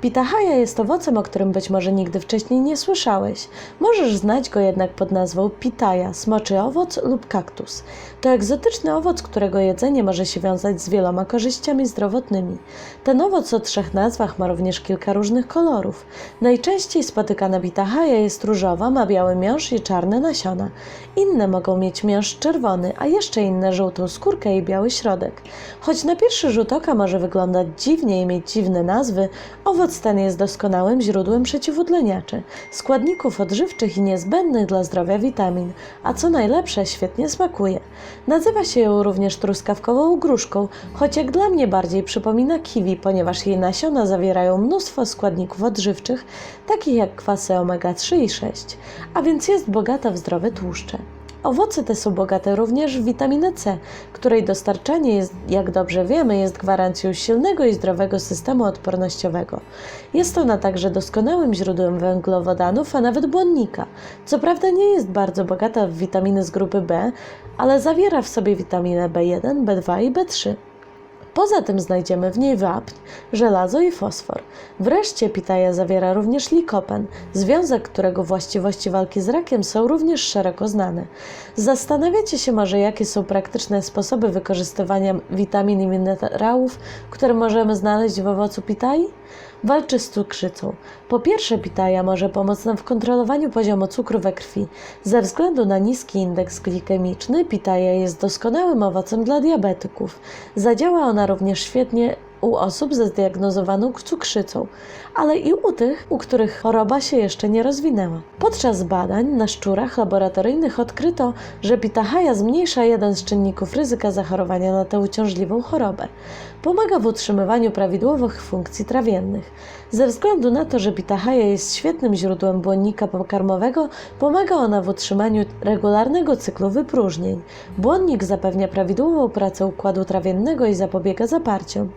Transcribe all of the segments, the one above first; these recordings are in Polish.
Pitahaya jest owocem, o którym być może nigdy wcześniej nie słyszałeś. Możesz znać go jednak pod nazwą pitaya, smoczy owoc lub kaktus. To egzotyczny owoc, którego jedzenie może się wiązać z wieloma korzyściami zdrowotnymi. Ten owoc o trzech nazwach ma również kilka różnych kolorów. Najczęściej spotykana pitahaya jest różowa, ma biały miąższ i czarne nasiona. Inne mogą mieć miąższ czerwony, a jeszcze inne żółtą skórkę i biały środek. Choć na pierwszy rzut oka może wyglądać dziwnie i mieć dziwne nazwy, owoc ten jest doskonałym źródłem przeciwutleniaczy, składników odżywczych i niezbędnych dla zdrowia witamin, a co najlepsze, świetnie smakuje. Nazywa się ją również truskawkową gruszką, choć jak dla mnie bardziej przypomina kiwi, ponieważ jej nasiona zawierają mnóstwo składników odżywczych, takich jak kwasy omega-3 i 6, a więc jest bogata w zdrowe tłuszcze. Owoce te są bogate również w witaminę C, której dostarczanie jest, jak dobrze wiemy, jest gwarancją silnego i zdrowego systemu odpornościowego. Jest ona także doskonałym źródłem węglowodanów, a nawet błonnika. Co prawda nie jest bardzo bogata w witaminy z grupy B, ale zawiera w sobie witaminę B1, B2 i B3. Poza tym znajdziemy w niej wapń, żelazo i fosfor. Wreszcie pitaja zawiera również likopen, związek którego właściwości walki z rakiem są również szeroko znane. Zastanawiacie się może, jakie są praktyczne sposoby wykorzystywania witamin i minerałów, które możemy znaleźć w owocu pitai? Walczy z cukrzycą. Po pierwsze, pitaja może pomóc nam w kontrolowaniu poziomu cukru we krwi. Ze względu na niski indeks glikemiczny, pitaja jest doskonałym owocem dla diabetyków. Zadziała ona również świetnie u osób ze zdiagnozowaną cukrzycą, ale i u tych, u których choroba się jeszcze nie rozwinęła. Podczas badań na szczurach laboratoryjnych odkryto, że pitahaya zmniejsza jeden z czynników ryzyka zachorowania na tę uciążliwą chorobę. Pomaga w utrzymywaniu prawidłowych funkcji trawiennych. Ze względu na to, że pitahaya jest świetnym źródłem błonnika pokarmowego, pomaga ona w utrzymaniu regularnego cyklu wypróżnień. Błonnik zapewnia prawidłową pracę układu trawiennego i zapobiega zaparciom.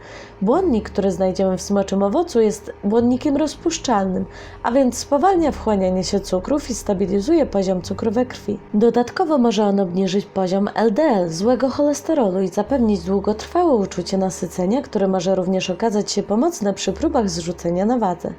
Błonnik, który znajdziemy w smoczym owocu, jest błonnikiem rozpuszczalnym, a więc spowalnia wchłanianie się cukrów i stabilizuje poziom cukru we krwi. Dodatkowo może on obniżyć poziom LDL, złego cholesterolu i zapewnić długotrwałe uczucie nasycenia, które może również okazać się pomocne przy próbach zrzucenia na wadze.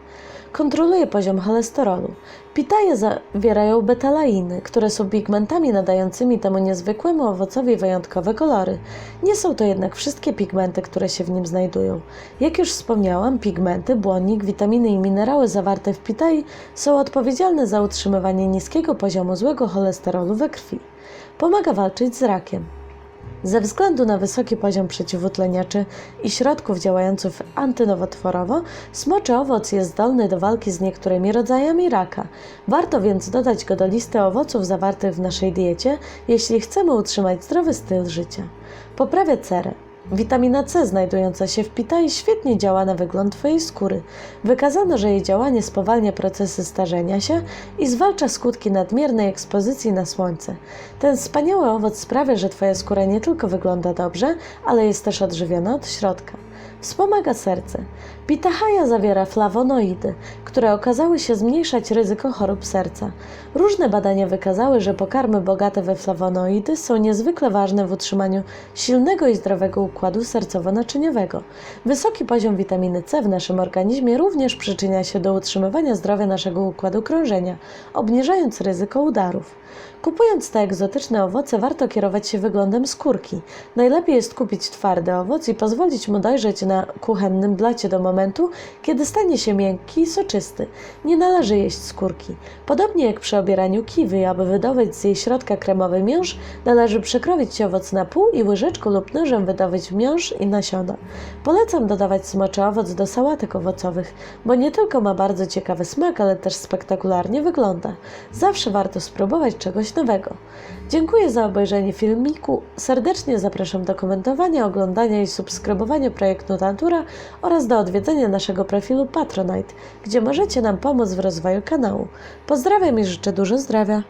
Kontroluje poziom cholesterolu. Pitaje zawierają betalainy, które są pigmentami nadającymi temu niezwykłemu owocowi wyjątkowe kolory. Nie są to jednak wszystkie pigmenty, które się w nim znajdują. Jak już wspomniałam, pigmenty, błonnik, witaminy i minerały zawarte w pitai są odpowiedzialne za utrzymywanie niskiego poziomu złego cholesterolu we krwi. Pomaga walczyć z rakiem. Ze względu na wysoki poziom przeciwutleniaczy i środków działających antynowotworowo, smoczy owoc jest zdolny do walki z niektórymi rodzajami raka. Warto więc dodać go do listy owoców zawartych w naszej diecie, jeśli chcemy utrzymać zdrowy styl życia. Poprawia cerę. Witamina C znajdująca się w pitai świetnie działa na wygląd Twojej skóry. Wykazano, że jej działanie spowalnia procesy starzenia się i zwalcza skutki nadmiernej ekspozycji na słońce. Ten wspaniały owoc sprawia, że Twoja skóra nie tylko wygląda dobrze, ale jest też odżywiona od środka. Wspomaga serce. Pitahaya zawiera flawonoidy, które okazały się zmniejszać ryzyko chorób serca. Różne badania wykazały, że pokarmy bogate we flawonoidy są niezwykle ważne w utrzymaniu silnego i zdrowego sercowo-naczyniowego. Wysoki poziom witaminy C w naszym organizmie również przyczynia się do utrzymywania zdrowia naszego układu krążenia, obniżając ryzyko udarów. Kupując te egzotyczne owoce, warto kierować się wyglądem skórki. Najlepiej jest kupić twardy owoc i pozwolić mu dojrzeć na kuchennym blacie do momentu, kiedy stanie się miękki i soczysty. Nie należy jeść skórki. Podobnie jak przy obieraniu kiwy, aby wydobyć z jej środka kremowy miąższ, należy przekroić owoc na pół i łyżeczką lub nożem wydobyć miąższ i nasiona. Polecam dodawać smoczy owoc do sałatek owocowych, bo nie tylko ma bardzo ciekawy smak, ale też spektakularnie wygląda. Zawsze warto spróbować czegoś nowego. Dziękuję za obejrzenie filmiku. Serdecznie zapraszam do komentowania, oglądania i subskrybowania projektu Natura oraz do odwiedzenia naszego profilu Patronite, gdzie możecie nam pomóc w rozwoju kanału. Pozdrawiam i życzę dużo zdrowia.